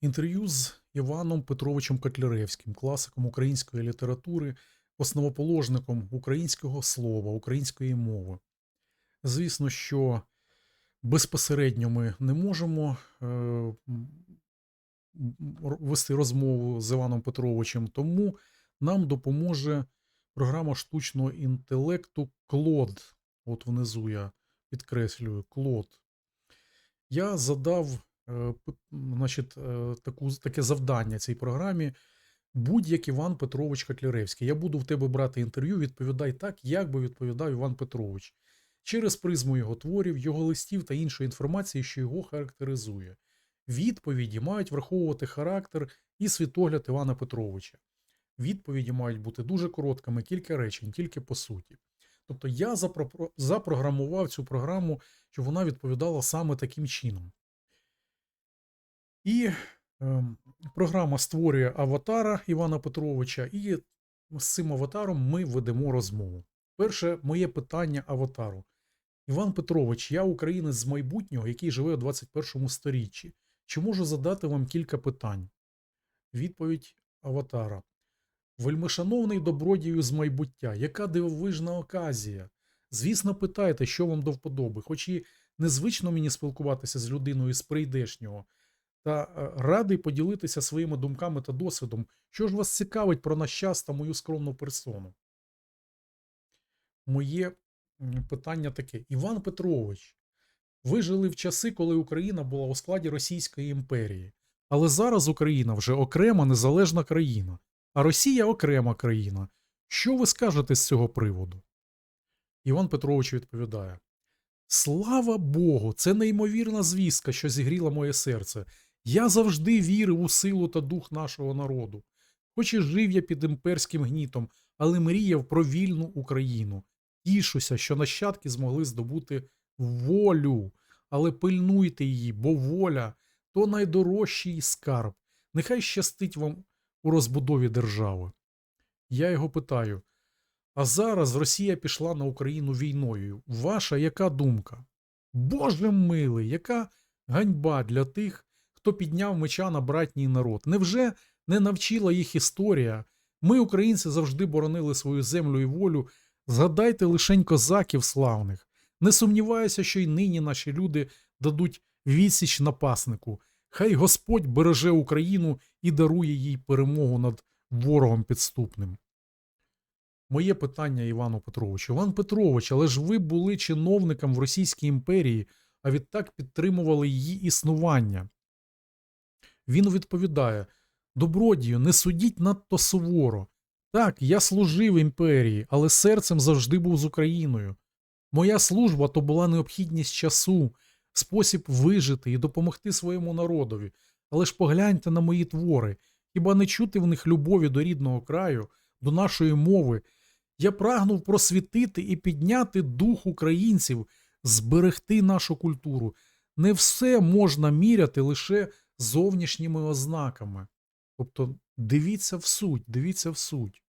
Інтерв'ю з Іваном Петровичем Котляревським, класиком української літератури, основоположником українського слова, української мови. Звісно, що безпосередньо ми не можемо е, вести розмову з Іваном Петровичем, тому нам допоможе програма штучного інтелекту Клод. От внизу я підкреслюю Клод. Я задав значить, е, таку, таке завдання цій програмі. Будь-як Іван Петрович Котляревський. Я буду в тебе брати інтерв'ю, відповідай так, як би відповідав Іван Петрович, через призму його творів, його листів та іншої інформації, що його характеризує. Відповіді мають враховувати характер і світогляд Івана Петровича. Відповіді мають бути дуже короткими, кілька речень, тільки по суті. Тобто я запрограмував цю програму, щоб вона відповідала саме таким чином. І ем, програма створює аватара Івана Петровича, і з цим аватаром ми ведемо розмову. Перше моє питання аватару. Іван Петрович, я українець з майбутнього, який живе у 21 сторіччі. Чи можу задати вам кілька питань? Відповідь аватара. Вельмишановний добродію з майбуття, яка дивовижна оказія. Звісно, питайте, що вам до вподоби, хоч і незвично мені спілкуватися з людиною з прийдешнього, та е, радий поділитися своїми думками та досвідом, що ж вас цікавить про наш час та мою скромну персону. Моє питання таке: Іван Петрович, ви жили в часи, коли Україна була у складі Російської імперії, але зараз Україна вже окрема незалежна країна, а Росія окрема країна. Що ви скажете з цього приводу? Іван Петрович відповідає: Слава Богу, це неймовірна звістка, що зігріла моє серце. Я завжди вірив у силу та дух нашого народу. Хоч і жив я під імперським гнітом, але мріяв про вільну Україну. Тішуся, що нащадки змогли здобути волю, але пильнуйте її, бо воля то найдорожчий скарб. Нехай щастить вам у розбудові держави. Я його питаю: а зараз Росія пішла на Україну війною. Ваша яка думка? Боже милий, яка ганьба для тих, хто підняв меча на братній народ. Невже не навчила їх історія? Ми, українці, завжди боронили свою землю і волю. Згадайте лишень козаків славних. Не сумніваюся, що й нині наші люди дадуть відсіч напаснику. Хай Господь береже Україну і дарує їй перемогу над ворогом підступним. Моє питання Івану Петровичу. Іван Петрович, але ж ви були чиновником в Російській імперії, а відтак підтримували її існування. Він відповідає: Добродію, не судіть надто суворо. Так, я служив імперії, але серцем завжди був з Україною. Моя служба то була необхідність часу, спосіб вижити і допомогти своєму народові. Але ж погляньте на мої твори, хіба не чути в них любові до рідного краю, до нашої мови. Я прагнув просвітити і підняти дух українців, зберегти нашу культуру. Не все можна міряти лише зовнішніми ознаками. Тобто дивіться в суть, дивіться в суть.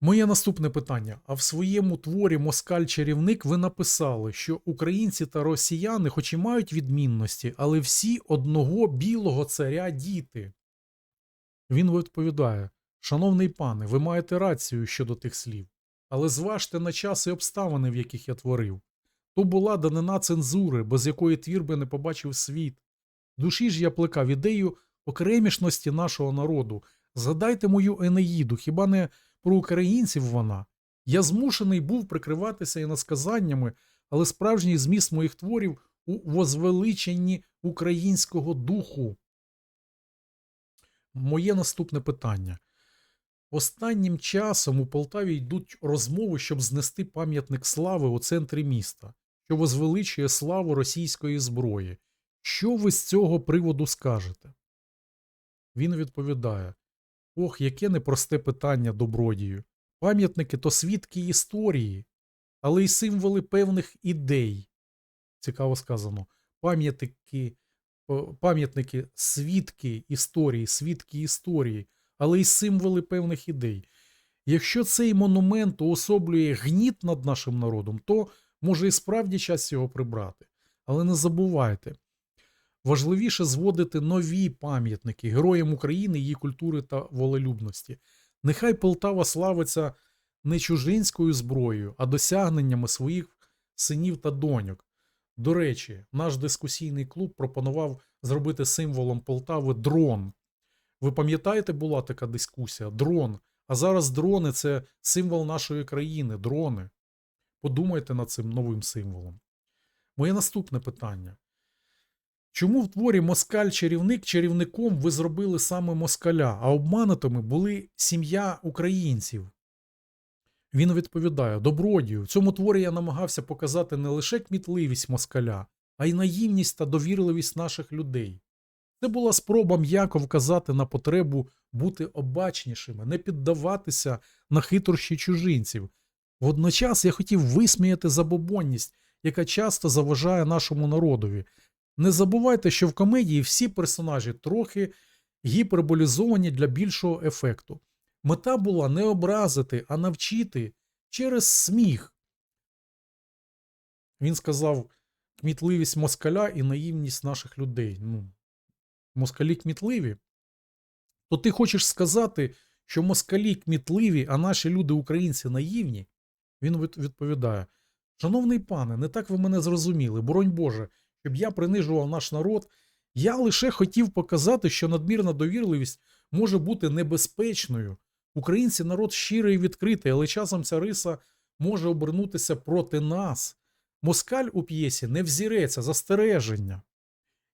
Моє наступне питання. А в своєму творі Москаль-чарівник ви написали, що українці та росіяни, хоч і мають відмінності, але всі одного білого царя діти. Він відповідає: Шановний пане, ви маєте рацію щодо тих слів, але зважте на час і обставини, в яких я творив. То була данина цензури, без якої твір би не побачив світ. Душі ж я плекав ідею окремішності нашого народу. Згадайте мою Енеїду, хіба не про українців вона? Я змушений був прикриватися іносказаннями, але справжній зміст моїх творів у возвеличенні українського духу. Моє наступне питання. Останнім часом у Полтаві йдуть розмови, щоб знести пам'ятник слави у центрі міста, що возвеличує славу російської зброї. Що ви з цього приводу скажете? Він відповідає: Ох, яке непросте питання добродію. Пам'ятники то свідки історії, але й символи певних ідей. Цікаво сказано. Пам'ятники, пам'ятники свідки історії, свідки історії, але й символи певних ідей. Якщо цей монумент уособлює гніт над нашим народом, то може і справді час його прибрати. Але не забувайте, Важливіше зводити нові пам'ятники героям України, її культури та волелюбності. Нехай Полтава славиться не чужинською зброєю, а досягненнями своїх синів та доньок. До речі, наш дискусійний клуб пропонував зробити символом Полтави дрон. Ви пам'ятаєте, була така дискусія? Дрон. А зараз дрони це символ нашої країни, дрони. Подумайте над цим новим символом. Моє наступне питання. Чому в творі Москаль-чарівник чарівником ви зробили саме москаля, а обманутими були сім'я українців? Він відповідає: Добродію, в цьому творі я намагався показати не лише кмітливість москаля, а й наївність та довірливість наших людей. Це була спроба м'яко вказати на потребу бути обачнішими, не піддаватися на хитрощі чужинців. Водночас я хотів висміяти забобонність, яка часто заважає нашому народові. Не забувайте, що в комедії всі персонажі трохи гіперболізовані для більшого ефекту. Мета була не образити, а навчити через сміх. Він сказав кмітливість москаля і наївність наших людей. Ну, москалі кмітливі. То ти хочеш сказати, що москалі кмітливі, а наші люди українці наївні? Він відповідає: Шановний пане, не так ви мене зрозуміли, боронь Боже, щоб я принижував наш народ. Я лише хотів показати, що надмірна довірливість може бути небезпечною. Українці народ щирий і відкритий, але часом ця риса може обернутися проти нас. Москаль у п'єсі не взіреться, застереження.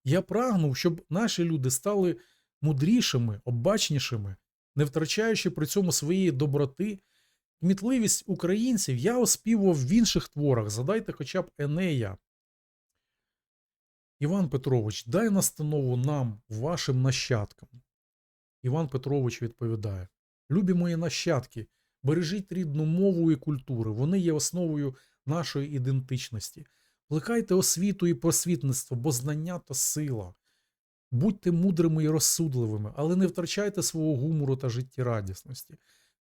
Я прагнув, щоб наші люди стали мудрішими, обачнішими, не втрачаючи при цьому своєї доброти. Кмітливість українців я оспівував в інших творах. Задайте хоча б Енея. Іван Петрович, дай настанову нам, вашим нащадкам. Іван Петрович відповідає: Любі мої нащадки, бережіть рідну мову і культуру. Вони є основою нашої ідентичності. Плекайте освіту і просвітництво, бо знання то сила. Будьте мудрими і розсудливими, але не втрачайте свого гумору та життєрадісності.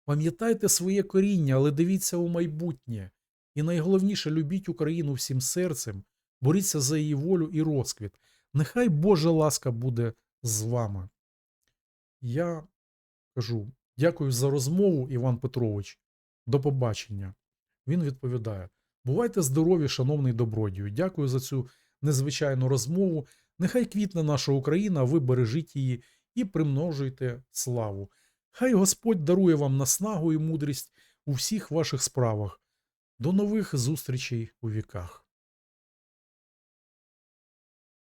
Пам'ятайте своє коріння, але дивіться у майбутнє. І найголовніше любіть Україну всім серцем, боріться за її волю і розквіт. Нехай Божа ласка буде з вами. Я кажу дякую за розмову, Іван Петрович. До побачення. Він відповідає: Бувайте здорові, шановний добродію. Дякую за цю незвичайну розмову. Нехай квітне наша Україна, ви бережіть її і примножуйте славу. Хай Господь дарує вам наснагу і мудрість у всіх ваших справах. До нових зустрічей у віках.